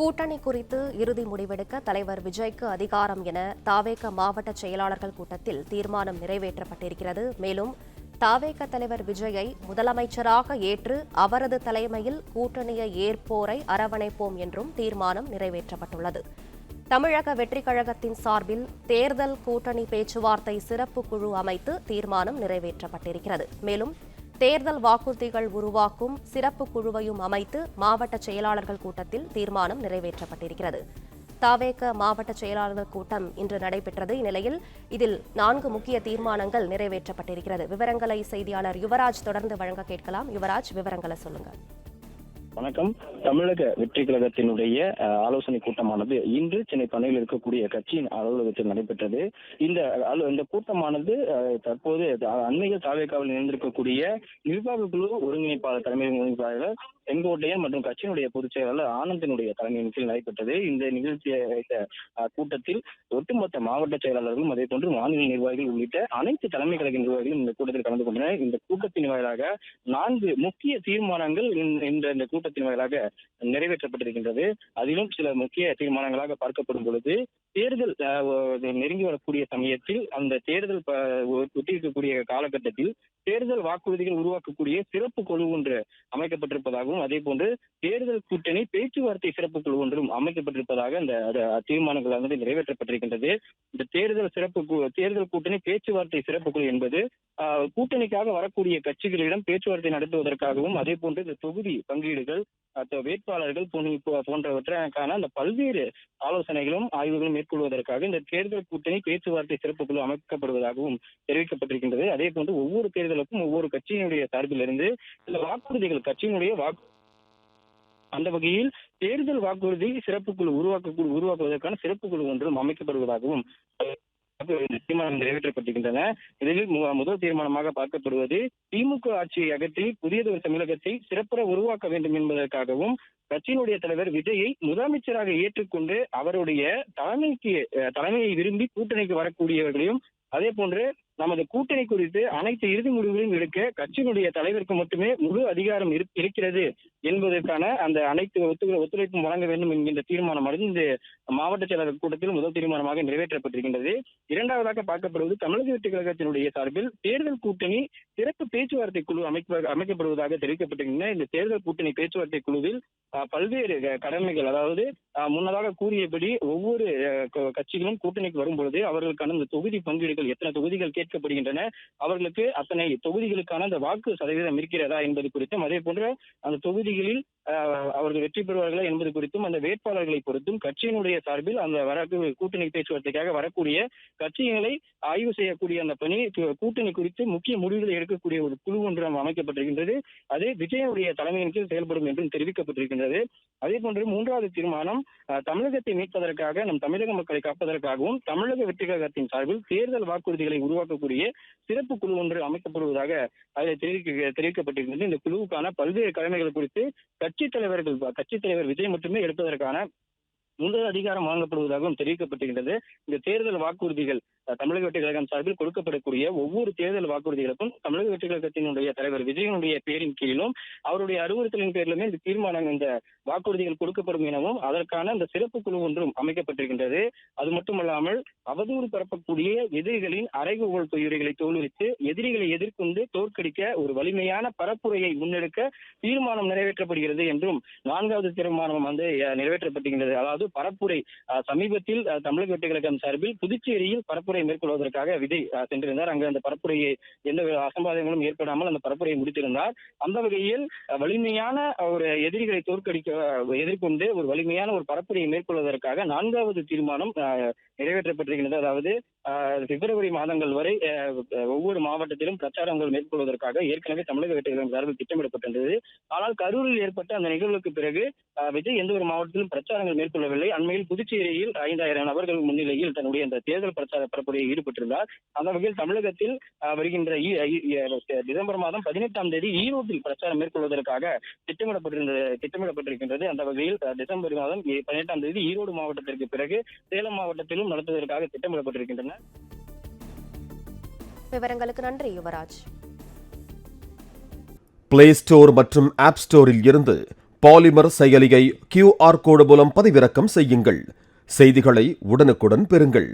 கூட்டணி குறித்து இறுதி முடிவெடுக்க தலைவர் விஜய்க்கு அதிகாரம் என தாவேக மாவட்ட செயலாளர்கள் கூட்டத்தில் தீர்மானம் நிறைவேற்றப்பட்டிருக்கிறது. மேலும் தாவேக தலைவர் விஜயை முதலமைச்சராக ஏற்று அவரது தலைமையில் கூட்டணியை ஏற்போரை அரவணைப்போம் என்றும் தீர்மானம் நிறைவேற்றப்பட்டுள்ளது. தமிழக வெற்றிக் கழகத்தின் சார்பில் தேர்தல் கூட்டணி பேச்சுவார்த்தை சிறப்பு குழு அமைத்து தீர்மானம் நிறைவேற்றப்பட்டிருக்கிறது. மேலும் தேர்தல் வாக்குறுதிகள் உருவாக்கும் சிறப்பு குழுவையும் அமைத்து மாவட்ட செயலாளர்கள் கூட்டத்தில் தீர்மானம் நிறைவேற்றப்பட்டிருக்கிறது. தாவேக மாவட்ட செயலாளர்கள் கூட்டம் இன்று நடைபெற்றது. இந்நிலையில் இதில் நான்கு முக்கிய தீர்மானங்கள் நிறைவேற்றப்பட்டிருக்கிறது. விவரங்களை செய்தியாளர் யுவராஜ் தொடர்ந்து வழங்க கேட்கலாம். யுவராஜ் விவரங்களை சொல்லுங்கள். வணக்கம். தமிழக வெற்றி கழகத்தினுடைய ஆலோசனை கூட்டமானது இன்று சென்னை பண்ணையில் இருக்கக்கூடிய கட்சியின் அலுவலகத்தில் நடைபெற்றது. இந்த இந்த கூட்டமானது அஹ், தற்போது அண்மையில் தாவேக்காவில் இணைந்திருக்கக்கூடிய நிர்வாக குழு ஒருங்கிணைப்பாளர் தலைமை ஒருங்கிணைப்பாளர் செங்கோட்டையன் மற்றும் கட்சியினுடைய பொதுச் செயலாளர் ஆனந்தினுடைய தலைமையின் கீழ் நடைபெற்றது. இந்த நிகழ்ச்சியை கூட்டத்தில் ஒட்டுமொத்த மாவட்ட செயலாளர்களும் அதே போன்று மாநில நிர்வாகிகள் உள்ளிட்ட அனைத்து தலைமை கழக நிர்வாகிகளும் இந்த கூட்டத்தில் கலந்து கொண்டனர். இந்த கூட்டத்தின் வாயிலாக நான்கு முக்கிய தீர்மானங்கள் இந்த- இந்த கூட்டத்தின் வாயிலாக நிறைவேற்றப்பட்டிருக்கின்றது. அதிலும் சில முக்கிய தீர்மானங்களாக பார்க்கப்படும் பொழுது தேர்தல் அஹ், நெருங்கி வரக்கூடிய சமயத்தில் அந்த தேர்தல் ஒட்டியிருக்கக்கூடிய இருக்கக்கூடிய காலகட்டத்தில் தேர்தல் வாக்குறுதிகள் உருவாக்கக்கூடிய சிறப்பு குழு ஒன்று அமைக்கப்பட்டிருப்பதாகவும் அதே போன்று தேர்தல் கூட்டணி பேச்சுவார்த்தை சிறப்பு குழு ஒன்றும் அமைக்கப்பட்டிருப்பதாக அந்த அந்த தீர்மானங்கள் வந்து நிறைவேற்றப்பட்டிருக்கின்றது. இந்த தேர்தல் சிறப்பு தேர்தல் கூட்டணி பேச்சுவார்த்தை சிறப்பு குழு என்பது கூட்டணிக்காக வரக்கூடிய கட்சிகளிடம் பேச்சுவார்த்தை நடத்துவதற்காகவும் அதே போன்று இந்த தொகுதி பங்கீடுகள் வேட்பாளர்கள் போன்ற- போன்றவற்றுக்கான அந்த பல்வேறு ஆலோசனைகளும் ஆய்வுகளும் மேற்கொள்வதற்காக இந்த தேர்தல் கூட்டணி பேச்சுவார்த்தை சிறப்பு குழு அமைக்கப்படுவதாகவும் தெரிவிக்கப்பட்டிருக்கின்றது. அதே போன்று ஒவ்வொரு தேர்தலுக்கும் ஒவ்வொரு கட்சியினுடைய சார்பிலிருந்து சில வாக்குறுதிகள் கட்சியினுடைய வாக்கு அந்த வகையில் தேர்தல் வாக்குறுதி சிறப்பு குழு உருவாக்க உருவாக்குவதற்கான சிறப்பு குழு ஒன்றும் அமைக்கப்படுவதாகவும் தீர்மானம் நிறைவேற்றப்பட்டிருக்கின்றன. இதில் முதல் தீர்மானமாக பார்க்கப்படுவது திமுக ஆட்சியை அகற்றி புதியதொரு தமிழகத்தை சிறப்புற உருவாக்க வேண்டும் என்பதற்காகவும் கட்சியினுடைய தலைவர் விஜயை முதலமைச்சராக ஏற்றுக்கொண்டு அவருடைய தலைமைக்கு தலைமையை விரும்பி கூட்டணிக்கு வரக்கூடியவர்களையும் அதே போன்று நமது கூட்டணி குறித்து அனைத்து இறுதி முடிவுகளையும் எடுக்க கட்சியினுடைய தலைவருக்கு மட்டுமே முழு அதிகாரம் இரு- இருக்கிறது என்பதற்கான அந்த அனைத்து ஒத்துழைப்பும் வழங்க வேண்டும் என்கின்ற தீர்மானமானது இந்த மாவட்ட செயலாளர் கூட்டத்தில் முதல் தீர்மானமாக நிறைவேற்றப்பட்டிருக்கின்றது. இரண்டாவதாக பார்க்கப்படுவது தமிழக வெற்றி கழகத்தினுடைய சார்பில் தேர்தல் கூட்டணி சிறப்பு பேச்சுவார்த்தை குழு அமைக்க அமைக்கப்படுவதாக தெரிவிக்கப்பட்டிருக்கின்றன. இந்த தேர்தல் கூட்டணி பேச்சுவார்த்தை குழுவில் பல்வேறு கடமைகள் அதாவது அஹ், முன்னதாக கூறியபடி ஒவ்வொரு கட்சிகளும் கூட்டணிக்கு வரும் பொழுது அவர்களுக்கான இந்த தொகுதி பங்கீடுகள் எத்தனை தொகுதிகள் கேட்கப்படுகின்றன அவர்களுக்கு அத்தனை தொகுதிகளுக்கான அந்த வாக்கு சதவீதம் இருக்கிறதா என்பது குறித்தும் அதே போன்ற அந்த தொகுதிகளில் அவர்கள் வெற்றி பெறுவார்களா என்பது குறித்தும் அந்த வேட்பாளர்களை பொறுத்தும் கட்சியினுடைய சார்பில் அந்த வர கூட்டணி பேச்சுவார்த்தைக்காக வரக்கூடிய கட்சிகளை ஆய்வு செய்யக்கூடிய அந்த பணி கூட்டணி குறித்து முக்கிய முடிவுகளை எடுக்கக்கூடிய ஒரு குழு ஒன்று அமைக்கப்பட்டிருக்கின்றது. அது விஜயனுடைய தலைமையின் கீழ் செயல்படும் என்றும் தெரிவிக்கப்பட்டிருக்கின்றது. அதே போன்று மூன்றாவது தீர்மானம் தமிழகத்தை மீட்பதற்காக நம் தமிழக மக்களை காப்பதற்காகவும் தமிழக வெற்றி கழகத்தின் சார்பில் தேர்தல் வாக்குறுதிகளை உருவாக்கக்கூடிய சிறப்பு குழு ஒன்று அமைக்கப்படுவதாக அதில் தெரிவிக்க தெரிவிக்கப்பட்டிருக்கின்றது. இந்த குழுவுக்கான பல்வேறு கடமைகள் குறித்து கட்சித் தலைவர்கள் கட்சித் தலைவர் விஜய் மட்டுமே எடுப்பதற்கான முதல் அதிகாரம் வாங்கப்படுவதாகவும் தெரிவிக்கப்பட்டிருக்கிறது இந்த தேர்தல் வாக்குறுதிகள் தமிழக வெற்றி கழகம் சார்பில் கொடுக்கப்படக்கூடிய ஒவ்வொரு தேர்தல் வாக்குறுதிகளுக்கும் தமிழக வெற்றி கழகத்தினுடைய தலைவர் விஜயனுடைய பேரின் கீழும் அவருடைய அறிவுறுத்தலின் பேரிலுமே இந்த தீர்மானம் இந்த வாக்குறுதிகள் கொடுக்கப்படும் எனவும் அதற்கான இந்த சிறப்பு குழு ஒன்றும் அமைக்கப்பட்டிருக்கின்றது. அது மட்டுமல்லாமல் அவதூறு பரப்பக்கூடிய எதிரிகளின் அறைகூவல் பொய்யுரைகளை தோல்வித்து எதிரிகளை எதிர்கொண்டு தோற்கடிக்க ஒரு வலிமையான பரப்புரையை முன்னெடுக்க தீர்மானம் நிறைவேற்றப்படுகிறது என்றும் நான்காவது தீர்மானம் வந்து நிறைவேற்றப்பட்டிருக்கின்றது. அதாவது பரப்புரை சமீபத்தில் தமிழக வெற்றி கழகம் சார்பில் புதுச்சேரியில் பரப்புரை மேற்கொள்வதற்காக விஜய் சென்றிருந்தார். அங்கு அந்த பரப்புரையை எந்த அசம்பாதங்களும் ஏற்படாமல் அந்த பரப்புரையை முடித்திருந்தார். அந்த வகையில் வலிமையான ஒரு எதிரிகளை தோற்கடிக்க எதிர்கொண்டு ஒரு வலிமையான ஒரு பரப்புரையை மேற்கொள்வதற்காக நான்காவது தீர்மானம் அஹ், நிறைவேற்றப்பட்டிருக்கின்றது. அதாவது பிப்ரவரி மாதங்கள் வரை ஒவ்வொரு மாவட்டத்திலும் பிரச்சாரங்கள் மேற்கொள்வதற்காக ஏற்கனவே தமிழக வெற்றி சார்பில் திட்டமிடப்பட்டிருந்தது. ஆனால் கரூரில் ஏற்பட்ட அந்த நிகழ்வுக்கு பிறகு விஜய் எந்த ஒரு மாவட்டத்திலும் பிரச்சாரங்கள் மேற்கொள்ளவில்லை. அண்மையில் புதுச்சேரியில் ஐந்தாயிரம் நபர்கள் முன்னிலையில் தன்னுடைய அந்த தேர்தல் பிரச்சார பரப்புரையில் ஈடுபட்டிருந்தார். அந்த வகையில் தமிழகத்தில் வருகின்ற டிசம்பர் மாதம் பதினெட்டாம் தேதி ஈரோட்டில் பிரச்சாரம் மேற்கொள்வதற்காக திட்டமிடப்பட்டிருந்தது திட்டமிடப்பட்டிருக்கின்றது. அந்த வகையில் டிசம்பர் மாதம் பதினெட்டாம் தேதி ஈரோடு மாவட்டத்திற்கு பிறகு சேலம் மாவட்டத்திலும் நடத்துவதற்காக திட்டமிடப்பட்டிருக்கின்றன. விவரங்களுக்கு நன்றி யுவராஜ். பிளே ஸ்டோர் மற்றும் ஆப் ஸ்டோரில் இருந்து பாலிமர் செயலியை கியூஆர் கோடு மூலம் பதிவிறக்கம் செய்யுங்கள். செய்திகளை உடனுக்குடன் பெறுங்கள்.